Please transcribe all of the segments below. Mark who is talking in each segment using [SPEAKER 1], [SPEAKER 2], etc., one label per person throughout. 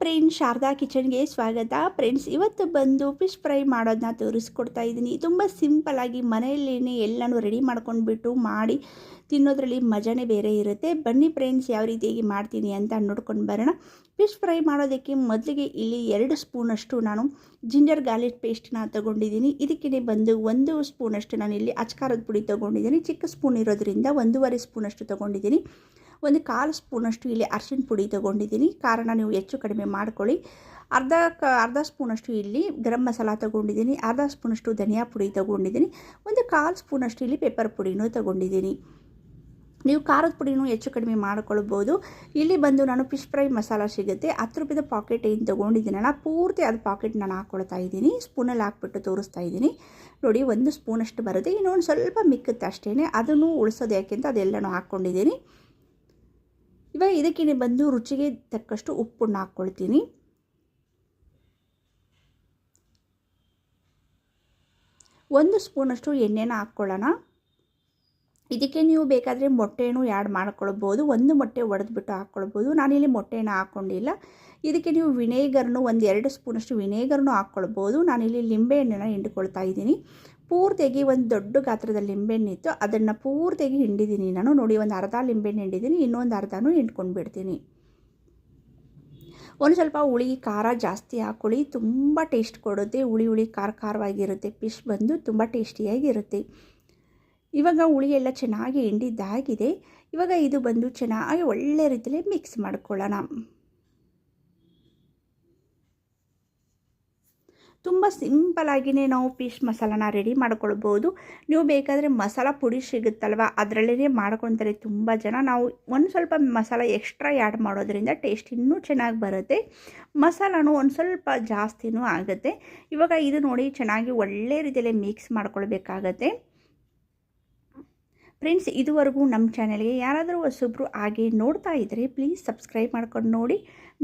[SPEAKER 1] Friends Sharada ಕಿಚನ್ಗೆ ಸ್ವಾಗತ. Friends ಇವತ್ತು ಬಂದು ಫಿಶ್ ಫ್ರೈ ಮಾಡೋದನ್ನ ತೋರಿಸ್ಕೊಡ್ತಾ ಇದ್ದೀನಿ. ತುಂಬ ಸಿಂಪಲ್ಲಾಗಿ ಮನೆಯಲ್ಲೇ ಎಲ್ಲನೂ ರೆಡಿ ಮಾಡ್ಕೊಂಡ್ಬಿಟ್ಟು ಮಾಡಿ ತಿನ್ನೋದ್ರಲ್ಲಿ ಮಜಾನೇ ಬೇರೆ ಇರುತ್ತೆ. ಬನ್ನಿ ಫ್ರೆಂಡ್ಸ್ ಯಾವ ರೀತಿಯಾಗಿ ಮಾಡ್ತೀನಿ ಅಂತ ನೋಡ್ಕೊಂಡು ಬರೋಣ. ಫಿಶ್ ಫ್ರೈ ಮಾಡೋದಕ್ಕೆ ಮೊದಲಿಗೆ ಇಲ್ಲಿ ಎರಡು ಸ್ಪೂನಷ್ಟು ನಾನು ಜಿಂಜರ್ ಗಾರ್ಲಿಕ್ ಪೇಸ್ಟ್ನ ತೊಗೊಂಡಿದ್ದೀನಿ. ಇದಕ್ಕೆ ಬಂದು ಒಂದು ಸ್ಪೂನಷ್ಟು ನಾನು ಇಲ್ಲಿ ಅಚ್ಕಾರದ ಪುಡಿ ತೊಗೊಂಡಿದ್ದೀನಿ. ಚಿಕ್ಕ ಸ್ಪೂನ್ ಇರೋದ್ರಿಂದ ಒಂದೂವರೆ ಸ್ಪೂನಷ್ಟು ತೊಗೊಂಡಿದ್ದೀನಿ. ಒಂದು ಕಾಲು ಸ್ಪೂನಷ್ಟು ಇಲ್ಲಿ ಅರಿಶಿನ ಪುಡಿ ತೊಗೊಂಡಿದ್ದೀನಿ. ಕಾರಣ ನೀವು ಹೆಚ್ಚು ಕಡಿಮೆ ಮಾಡ್ಕೊಳ್ಳಿ. ಅರ್ಧ ಕ, ಅರ್ಧ ಸ್ಪೂನಷ್ಟು ಇಲ್ಲಿ ಗರಂ ಮಸಾಲ ತೊಗೊಂಡಿದ್ದೀನಿ. ಅರ್ಧ ಸ್ಪೂನಷ್ಟು ಧನಿಯಾ ಪುಡಿ ತೊಗೊಂಡಿದ್ದೀನಿ. ಒಂದು ಕಾಲು ಸ್ಪೂನಷ್ಟು ಇಲ್ಲಿ ಪೆಪ್ಪರ್ ಪುಡಿನೂ ತೊಗೊಂಡಿದ್ದೀನಿ. ನೀವು ಖಾರದ ಪುಡಿನೂ ಹೆಚ್ಚು ಕಡಿಮೆ ಮಾಡ್ಕೊಳ್ಬೋದು. ಇಲ್ಲಿ ಬಂದು ನಾನು ಫಿಶ್ ಫ್ರೈ ಮಸಾಲ ಸಿಗುತ್ತೆ. ಹತ್ತು ರೂಪಾಯಿದ ಪಾಕೆಟ್ ಏನು ತೊಗೊಂಡಿದ್ದೀನಲ್ಲ ಪೂರ್ತಿ ಅದು ಪಾಕೆಟ್ ನಾನು ಹಾಕ್ಕೊಳ್ತಾ ಇದ್ದೀನಿ. ಸ್ಪೂನಲ್ಲಿ ಹಾಕ್ಬಿಟ್ಟು ತೋರಿಸ್ತಾ ಇದ್ದೀನಿ. ನೋಡಿ, ಒಂದು ಸ್ಪೂನಷ್ಟು ಬರುತ್ತೆ. ಇನ್ನೊಂದು ಸ್ವಲ್ಪ ಮಿಕ್ಕುತ್ತೆ ಅಷ್ಟೇ ಅದನ್ನು ಉಳಿಸೋದು ಯಾಕೆಂತ ಅದೆಲ್ಲನೂ ಹಾಕ್ಕೊಂಡಿದ್ದೀನಿ. ಇವಾಗ ಇದಕ್ಕೆ ಬಂದು ರುಚಿಗೆ ತಕ್ಕಷ್ಟು ಉಪ್ಪನ್ನು ಹಾಕ್ಕೊಳ್ತೀನಿ. ಒಂದು ಸ್ಪೂನಷ್ಟು ಎಣ್ಣೆನ ಹಾಕ್ಕೊಳ್ಳೋಣ. ಇದಕ್ಕೆ ನೀವು ಬೇಕಾದರೆ ಮೊಟ್ಟೆನೂ ಆ್ಯಡ್ ಮಾಡ್ಕೊಳ್ಬೋದು. ಒಂದು ಮೊಟ್ಟೆ ಒಡೆದ್ಬಿಟ್ಟು ಹಾಕ್ಕೊಳ್ಬೋದು. ನಾನಿಲ್ಲಿ ಮೊಟ್ಟೆನ ಹಾಕ್ಕೊಂಡಿಲ್ಲ ಇದಕ್ಕೆ ನೀವು ವಿನೇಗರ್ನು ಒಂದು ಎರಡು ಸ್ಪೂನಷ್ಟು ವಿನೇಗರ್ನು ಹಾಕ್ಕೊಳ್ಬೋದು. ನಾನಿಲ್ಲಿ ಲಿಂಬೆಹಣ್ಣನ್ನು ಹಿಂಡ್ಕೊಳ್ತಾ ಇದ್ದೀನಿ. ಪೂರ್ತಿಯಾಗಿ ಒಂದು ದೊಡ್ಡ ಗಾತ್ರದ ಲಿಂಬೆಹಣ್ಣಿತ್ತು ಅದನ್ನು ಪೂರ್ತಿಯಾಗಿ ಹಿಂಡಿದ್ದೀನಿ ನಾನು. ನೋಡಿ, ಒಂದು ಅರ್ಧ ಲಿಂಬೆಹಣ್ಣು ಹಿಂಡಿದ್ದೀನಿ, ಇನ್ನೊಂದು ಅರ್ಧನೂ ಹಿಂಡ್ಕೊಂಡು ಬಿಡ್ತೀನಿ. ಒಂದು ಸ್ವಲ್ಪ ಹುಳಿ, ಖಾರ ಜಾಸ್ತಿ ಹಾಕೊಳ್ಳಿ. ತುಂಬ ಟೇಸ್ಟ್ ಕೊಡುತ್ತೆ. ಹುಳಿ ಹುಳಿ, ಖಾರ, ಖಾರವಾಗಿರುತ್ತೆ. ಫಿಶ್ ಬಂದು ತುಂಬ ಟೇಸ್ಟಿಯಾಗಿರುತ್ತೆ. ಇವಾಗ ಹುಳಿ ಎಲ್ಲ ಚೆನ್ನಾಗಿ ಹಿಂಡಿದ್ದಾಗಿದೆ. ಇವಾಗ ಇದು ಬಂದು ಚೆನ್ನಾಗಿ ಒಳ್ಳೆ ರೀತಿಯಲ್ಲಿ ಮಿಕ್ಸ್ ಮಾಡ್ಕೊಳ್ಳೋಣ. ತುಂಬ ಸಿಂಪಲಾಗಿಯೇ ನಾವು ಫಿಶ್ ಮಸಾಲಾನ ರೆಡಿ ಮಾಡ್ಕೊಳ್ಬೋದು. ನೀವು ಬೇಕಾದರೆ ಮಸಾಲ ಪುಡಿ ಸಿಗುತ್ತಲ್ವ? ಅದರಲ್ಲೇ ಮಾಡ್ಕೊತಾರೆ ತುಂಬ ಜನ. ನಾವು ಒಂದು ಸ್ವಲ್ಪ ಮಸಾಲ ಎಕ್ಸ್ಟ್ರಾ ಆ್ಯಡ್ ಮಾಡೋದ್ರಿಂದ ಟೇಸ್ಟ್ ಇನ್ನೂ ಚೆನ್ನಾಗಿ ಬರುತ್ತೆ. ಮಸಾಲನೂ ಒಂದು ಸ್ವಲ್ಪ ಜಾಸ್ತಿನೂ ಆಗುತ್ತೆ. ಇವಾಗ ಇದು ನೋಡಿ ಚೆನ್ನಾಗಿ ಒಳ್ಳೆ ರೀತಿಯಲ್ಲಿ ಮಿಕ್ಸ್ ಮಾಡ್ಕೊಳ್ಬೇಕಾಗತ್ತೆ. ಫ್ರೆಂಡ್ಸ್, ಇದುವರೆಗೂ ನಮ್ಮ ಚಾನಲ್ಗೆ ಯಾರಾದರೂ ಹೊಸೊಬ್ಬರು ಹಾಗೆ ನೋಡ್ತಾ ಇದ್ದರೆ ಪ್ಲೀಸ್ ಸಬ್ಸ್ಕ್ರೈಬ್ ಮಾಡ್ಕೊಂಡು ನೋಡಿ.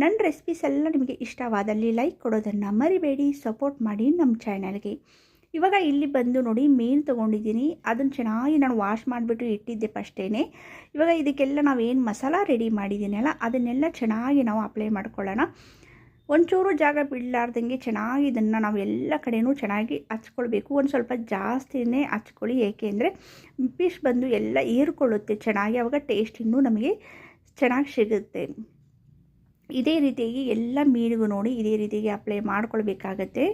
[SPEAKER 1] ನನ್ನ ರೆಸಿಪೀಸ್ ಎಲ್ಲ ನಿಮಗೆ ಇಷ್ಟವಾದಲ್ಲಿ ಲೈಕ್ ಕೊಡೋದನ್ನು ಮರಿಬೇಡಿ ಸಪೋರ್ಟ್ ಮಾಡಿ ನಮ್ಮ ಚಾನಲ್ಗೆ. ಇವಾಗ ಇಲ್ಲಿ ಬಂದು ನೋಡಿ ಮೀನು ತೊಗೊಂಡಿದ್ದೀನಿ. ಅದನ್ನು ಚೆನ್ನಾಗಿ ನಾನು ವಾಶ್ ಮಾಡಿಬಿಟ್ಟು ಇಟ್ಟಿದ್ದೆ ಫಸ್ಟೇ ಇವಾಗ ಇದಕ್ಕೆಲ್ಲ ನಾವೇನು ಮಸಾಲ ರೆಡಿ ಮಾಡಿದ್ದೀನಲ್ಲ, ಅದನ್ನೆಲ್ಲ ಚೆನ್ನಾಗಿ ನಾವು ಅಪ್ಲೈ ಮಾಡ್ಕೊಳ್ಳೋಣ. ಒಂಚೂರು ಜಾಗ ಬಿಡಲಾರ್ದಂಗೆ ಚೆನ್ನಾಗಿ ಇದನ್ನು ನಾವು ಎಲ್ಲ ಕಡೆಯೂ ಚೆನ್ನಾಗಿ ಹಚ್ಕೊಳ್ಬೇಕು. ಒಂದು ಸ್ವಲ್ಪ ಜಾಸ್ತಿನೇ ಹಚ್ಕೊಳ್ಳಿ. ಏಕೆಂದರೆ ಫಿಶ್ ಬಂದು ಎಲ್ಲ ಹೀರ್ಕೊಳ್ಳುತ್ತೆ ಚೆನ್ನಾಗಿ. ಆವಾಗ ಟೇಸ್ಟ್ ಇನ್ನೂ ನಮಗೆ ಚೆನ್ನಾಗಿ ಸಿಗುತ್ತೆ. ಇದೇ ರೀತಿಯಾಗಿ ಎಲ್ಲ ಮೀನಿಗೂ ನೋಡಿ ಇದೇ ರೀತಿಯಾಗಿ ಅಪ್ಲೈ ಮಾಡ್ಕೊಳ್ಬೇಕಾಗತ್ತೆ.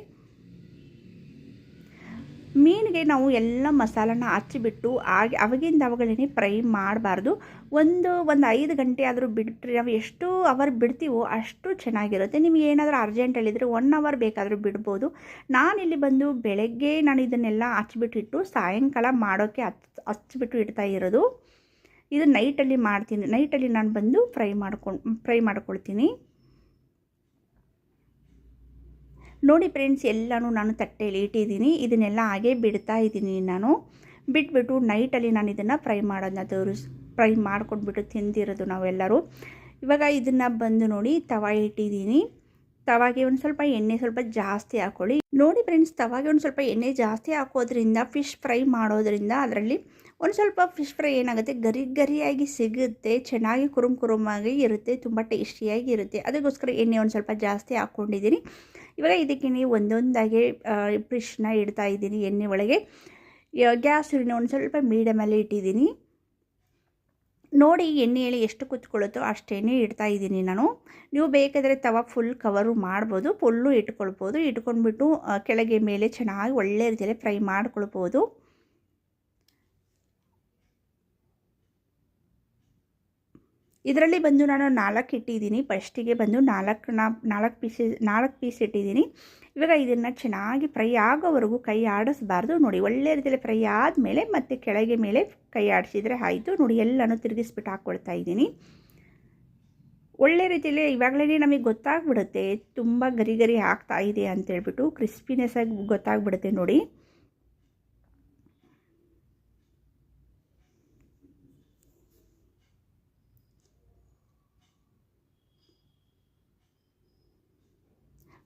[SPEAKER 1] ಮೀನಿಗೆ ನಾವು ಎಲ್ಲ ಮಸಾಲನ ಹಚ್ಚಿಬಿಟ್ಟು ಆಗಿ ಅವಾಗಿಂದ ಅವಾಗಲೇ ಫ್ರೈ ಮಾಡಬಾರ್ದು. ಒಂದು ಒಂದು ಐದು ಗಂಟೆ ಆದರೂ ಬಿಟ್ಟರೆ ನಾವು ಎಷ್ಟು ಅವರ್ ಬಿಡ್ತೀವೋ ಅಷ್ಟು ಚೆನ್ನಾಗಿರುತ್ತೆ. ನಿಮಗೆ ಏನಾದರೂ ಅರ್ಜೆಂಟಲ್ಲಿದ್ದರೆ ಒನ್ ಅವರ್ ಬೇಕಾದರೂ ಬಿಡ್ಬೋದು. ನಾನಿಲ್ಲಿ ಬಂದು ಬೆಳಗ್ಗೆ ನಾನು ಇದನ್ನೆಲ್ಲ ಹಚ್ಚಿಬಿಟ್ಟಿಟ್ಟು ಸಾಯಂಕಾಲ ಮಾಡೋಕ್ಕೆ ಹಚ್ ಹಚ್ಚಿಬಿಟ್ಟು ಇಡ್ತಾ ಇರೋದು. ಇದು ನೈಟಲ್ಲಿ ಮಾಡ್ತೀನಿ. ನೈಟಲ್ಲಿ ನಾನು ಬಂದು ಫ್ರೈ ಮಾಡ್ಕೊಂಡು, ಫ್ರೈ ಮಾಡ್ಕೊಳ್ತೀನಿ. ನೋಡಿ ಫ್ರೆಂಡ್ಸ್, ಎಲ್ಲನೂ ನಾನು ತಟ್ಟೆಯಲ್ಲಿ ಇಟ್ಟಿದ್ದೀನಿ. ಇದನ್ನೆಲ್ಲ ಹಾಗೆ ಬಿಡ್ತಾ ಇದ್ದೀನಿ ನಾನು. ಬಿಟ್ಬಿಟ್ಟು ನೈಟಲ್ಲಿ ನಾನು ಇದನ್ನು ಫ್ರೈ ಮಾಡೋದನ್ನ ತೋರಿಸ್, ಫ್ರೈ ಮಾಡ್ಕೊಂಡ್ಬಿಟ್ಟು ತಿಂದಿರೋದು ನಾವೆಲ್ಲರೂ. ಇವಾಗ ಇದನ್ನು ಬಂದು ನೋಡಿ ತವ ಇಟ್ಟಿದ್ದೀನಿ. ತವಾಗೆ ಒಂದು ಸ್ವಲ್ಪ ಎಣ್ಣೆ ಸ್ವಲ್ಪ ಜಾಸ್ತಿ ಹಾಕ್ಕೊಳ್ಳಿ ನೋಡಿ ಫ್ರೆಂಡ್ಸ್, ತವಾಗೆ ಒಂದು ಸ್ವಲ್ಪ ಎಣ್ಣೆ ಜಾಸ್ತಿ ಹಾಕೋದ್ರಿಂದ, ಫಿಶ್ ಫ್ರೈ ಮಾಡೋದ್ರಿಂದ ಅದರಲ್ಲಿ ಒಂದು ಸ್ವಲ್ಪ ಫಿಶ್ ಫ್ರೈ ಏನಾಗುತ್ತೆ? ಗರಿ ಗರಿಯಾಗಿ ಸಿಗುತ್ತೆ, ಚೆನ್ನಾಗಿ ಕುರುಮ್ ಕುರುಮಾಗಿ ಇರುತ್ತೆ, ತುಂಬ ಟೇಸ್ಟಿಯಾಗಿ ಇರುತ್ತೆ. ಅದಕ್ಕೋಸ್ಕರ ಎಣ್ಣೆ ಒಂದು ಸ್ವಲ್ಪ ಜಾಸ್ತಿ ಹಾಕ್ಕೊಂಡಿದ್ದೀನಿ ಇವಾಗ ಇದಕ್ಕೆ ನೀವು ಒಂದೊಂದಾಗಿ ಫಿಶ್ನ ಇಡ್ತಾ ಇದ್ದೀನಿ ಎಣ್ಣೆ ಒಳಗೆ. ಗ್ಯಾಸ್ ಒಂದು ಸ್ವಲ್ಪ ಮೀಡಿಯಮಲ್ಲಿ ಇಟ್ಟಿದ್ದೀನಿ. ನೋಡಿ ಎಣ್ಣೆಯಲ್ಲಿ ಎಷ್ಟು ಕುತ್ಕೊಳ್ಳುತ್ತೋ ಅಷ್ಟೇ ಇಡ್ತಾ ಇದ್ದೀನಿ ನಾನು. ನೀವು ಬೇಕಾದರೆ ತವ ಫುಲ್ ಕವರು ಮಾಡ್ಬೋದು ಫುಲ್ಲು ಇಟ್ಕೊಳ್ಬೋದು. ಇಟ್ಕೊಂಡ್ಬಿಟ್ಟು ಕೆಳಗೆ ಮೇಲೆ ಚೆನ್ನಾಗಿ ಒಳ್ಳೆ ರೀತಿಯಲ್ಲಿ ಫ್ರೈ ಮಾಡ್ಕೊಳ್ಬೋದು. ಇದರಲ್ಲಿ ಬಂದು ನಾನು ನಾಲ್ಕು ಇಟ್ಟಿದ್ದೀನಿ. ಫಸ್ಟಿಗೆ ಬಂದು ನಾಲ್ಕು ನಾಲ್ಕು ಪೀಸ್ ನಾಲ್ಕು ಪೀಸ್ ಇಟ್ಟಿದ್ದೀನಿ. ಇವಾಗ ಇದನ್ನು ಚೆನ್ನಾಗಿ ಫ್ರೈ ಆಗೋವರೆಗೂ ಕೈ ಆಡಿಸ್ಬಾರ್ದು. ನೋಡಿ, ಒಳ್ಳೆ ರೀತಿಯಲ್ಲಿ ಫ್ರೈ ಆದಮೇಲೆ ಮತ್ತೆ ಕೆಳಗೆ ಮೇಲೆ ಕೈ ಆಡಿಸಿದರೆ ಆಯಿತು. ನೋಡಿ, ಎಲ್ಲನೂ ತಿರುಗಿಸ್ಬಿಟ್ಟು ಹಾಕ್ಕೊಳ್ತಾ ಇದ್ದೀನಿ. ಒಳ್ಳೆ ರೀತಿಯಲ್ಲಿ ಇವಾಗಲೇ ನಮಗೆ ಗೊತ್ತಾಗ್ಬಿಡುತ್ತೆ. ತುಂಬ ಗರಿ ಗರಿ ಆಗ್ತಾ ಇದೆ ಅಂತೇಳ್ಬಿಟ್ಟು ಕ್ರಿಸ್ಪಿನೆಸ್ ಆಗಿ ಗೊತ್ತಾಗ್ಬಿಡುತ್ತೆ ನೋಡಿ.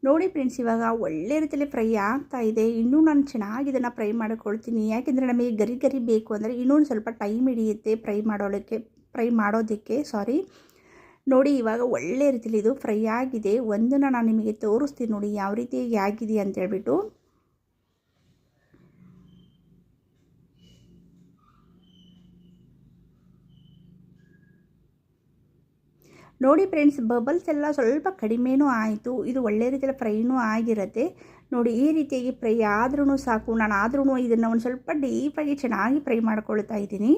[SPEAKER 1] ನೋಡಿ ಫ್ರೆಂಡ್ಸ್, ಇವಾಗ ಒಳ್ಳೆ ರೀತಿಯಲ್ಲಿ ಫ್ರೈ ಆಗ್ತಾ ಇದೆ. ಇನ್ನೂ ನಾನು ಚೆನ್ನಾಗಿ ಇದನ್ನು ಫ್ರೈ ಮಾಡಿಕೊಳ್ತೀನಿ. ಯಾಕೆಂದರೆ ನಮಗೆ ಗರಿ ಗರಿ ಬೇಕು ಅಂದರೆ ಇನ್ನೊಂದು ಸ್ವಲ್ಪ ಟೈಮ್ ಹಿಡಿಯುತ್ತೆ ಫ್ರೈ ಮಾಡೋದಕ್ಕೆ ಫ್ರೈ ಮಾಡೋದಕ್ಕೆ. ಸಾರಿ. ನೋಡಿ, ಇವಾಗ ಒಳ್ಳೆ ರೀತಿಲಿ ಇದು ಫ್ರೈ ಆಗಿದೆ. ಒಂದನ್ನು ನಾನು ನಿಮಗೆ ತೋರಿಸ್ತೀನಿ ನೋಡಿ, ಯಾವ ರೀತಿಯಾಗಿ ಆಗಿದೆ ಅಂತ ಹೇಳ್ಬಿಟ್ಟು. ನೋಡಿ ಫ್ರೆಂಡ್ಸ್ ಬಬಲ್ಸ್ ಎಲ್ಲ ಸ್ವಲ್ಪ ಕಡಿಮೆನೂ ಆಯಿತು. ಇದು ಒಳ್ಳೆ ರೀತಿಯಲ್ಲಿ ಫ್ರೈನೂ ಆಗಿರುತ್ತೆ. ನೋಡಿ, ಈ ರೀತಿಯಾಗಿ ಫ್ರೈ ಆದ್ರೂ ಸಾಕು. ನಾನು ಆದ್ರೂ ಇದನ್ನು ಒಂದು ಸ್ವಲ್ಪ ಡೀಪಾಗಿ ಚೆನ್ನಾಗಿ ಫ್ರೈ ಮಾಡ್ಕೊಳ್ತಾ ಇದ್ದೀನಿ.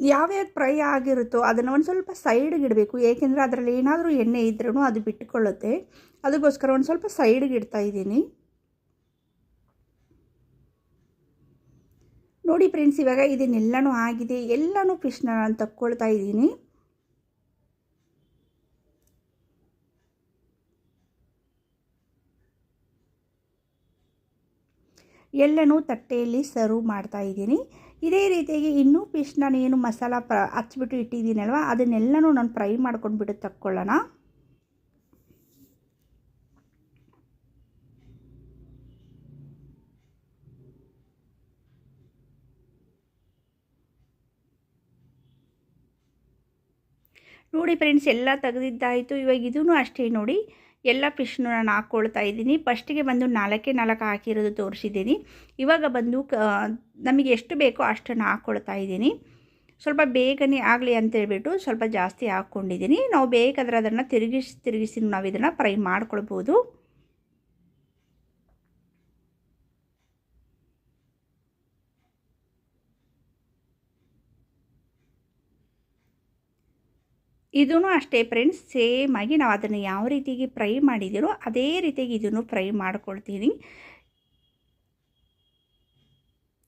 [SPEAKER 1] ಯಾವ್ಯಾವ ಫ್ರೈ ಆಗಿರುತ್ತೋ ಅದನ್ನು ಒಂದು ಸ್ವಲ್ಪ ಸೈಡ್ಗೆ ಇಡಬೇಕು. ಏಕೆಂದರೆ ಅದರಲ್ಲಿ ಏನಾದರೂ ಎಣ್ಣೆ ಇದ್ರೂ ಅದು ಬಿಟ್ಟುಕೊಳ್ಳುತ್ತೆ ಅದಕ್ಕೋಸ್ಕರ ಒಂದು ಸ್ವಲ್ಪ ಸೈಡ್ಗೆ ಇಡ್ತಾ ಇದ್ದೀನಿ. ನೋಡಿ ಫ್ರೆಂಡ್ಸ್ ಇವಾಗ ಇದನ್ನೆಲ್ಲನೂ ಆಗಿದೆ. ಎಲ್ಲನೂ ಫಿಶ್ನ ನಾನು ತಕ್ಕೊಳ್ತಾ ಇದ್ದೀನಿ. ಎಲ್ಲನೂ ತಟ್ಟೆಯಲ್ಲಿ ಸರ್ವ್ ಮಾಡ್ತಾ ಇದ್ದೀನಿ. ಇದೇ ರೀತಿಯಾಗಿ ಇನ್ನೂ ಫಿಶ್ ನಾನು ಏನು ಮಸಾಲ ಪ್ರ ಹಚ್ಬಿಟ್ಟು ಇಟ್ಟಿದ್ದೀನಲ್ವ, ಅದನ್ನೆಲ್ಲನೂ ನಾನು ಫ್ರೈ ಮಾಡ್ಕೊಂಡ್ಬಿಟ್ಟು ತಕ್ಕೊಳ್ಳೋಣ. ನೋಡಿ ಫ್ರೆಂಡ್ಸ್ ಎಲ್ಲ ತೆಗೆದಿದ್ದಾಯಿತು. ಇವಾಗ ಇದೂ ಅಷ್ಟೇ ನೋಡಿ. ಎಲ್ಲ ಫಿಶ್ನು ನಾನು ಹಾಕ್ಕೊಳ್ತಾ ಇದ್ದೀನಿ. ಫಸ್ಟಿಗೆ ಬಂದು ನಾಲ್ಕೇ ನಾಲ್ಕು ಹಾಕಿರೋದು ತೋರಿಸಿದ್ದೀನಿ. ಇವಾಗ ಬಂದು ನಮಗೆ ಎಷ್ಟು ಬೇಕೋ ಅಷ್ಟನ್ನು ಹಾಕ್ಕೊಳ್ತಾ ಇದ್ದೀನಿ. ಸ್ವಲ್ಪ ಬೇಗನೆ ಆಗಲಿ ಅಂತೇಳ್ಬಿಟ್ಟು ಸ್ವಲ್ಪ ಜಾಸ್ತಿ ಹಾಕ್ಕೊಂಡಿದ್ದೀನಿ. ನಾವು ಬೇಕಾದರೆ ಅದನ್ನು ತಿರುಗಿಸಿ ತಿರುಗಿಸಿ ನಾವು ಇದನ್ನು ಫ್ರೈ ಮಾಡ್ಕೊಳ್ಬೋದು. ಇದೂ ಅಷ್ಟೇ ಫ್ರೆಂಡ್ಸ್ ಸೇಮ್ ಆಗಿ ನಾವು ಅದನ್ನು ಯಾವ ರೀತಿಗೆ ಫ್ರೈ ಮಾಡಿದ್ದೀರೋ ಅದೇ ರೀತಿಯಾಗಿ ಇದನ್ನು ಫ್ರೈ ಮಾಡ್ಕೊಳ್ತೀನಿ.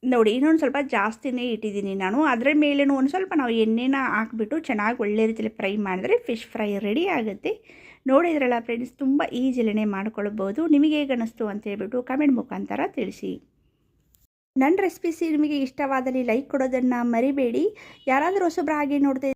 [SPEAKER 1] ನೋಡಿ, ಇನ್ನೊಂದು ಸ್ವಲ್ಪ ಜಾಸ್ತಿನೇ ಇಟ್ಟಿದ್ದೀನಿ ನಾನು. ಅದರ ಮೇಲೇನೂ ಒಂದು ಸ್ವಲ್ಪ ನಾವು ಎಣ್ಣೆನ ಹಾಕ್ಬಿಟ್ಟು ಚೆನ್ನಾಗಿ ಒಳ್ಳೆ ರೀತಿಯಲ್ಲಿ ಫ್ರೈ ಮಾಡಿದ್ರೆ ಫಿಶ್ ಫ್ರೈ ರೆಡಿ ಆಗುತ್ತೆ. ನೋಡಿದ್ರಲ್ಲ ಫ್ರೆಂಡ್ಸ್ ತುಂಬ ಈಸಿಲೇ ಮಾಡ್ಕೊಳ್ಬೋದು. ನಿಮಗೆ ಹೇಗೆ ಅಂತ ಹೇಳ್ಬಿಟ್ಟು ಕಮೆಂಟ್ ಮುಖಾಂತರ ತಿಳಿಸಿ. ನನ್ನ ರೆಸಿಪೀಸ್ ನಿಮಗೆ ಇಷ್ಟವಾದಲ್ಲಿ ಲೈಕ್ ಕೊಡೋದನ್ನು ಮರಿಬೇಡಿ. ಯಾರಾದರೂ ಹೊಸಬ್ರು ಹಾಗೆ ನೋಡ್ತಾ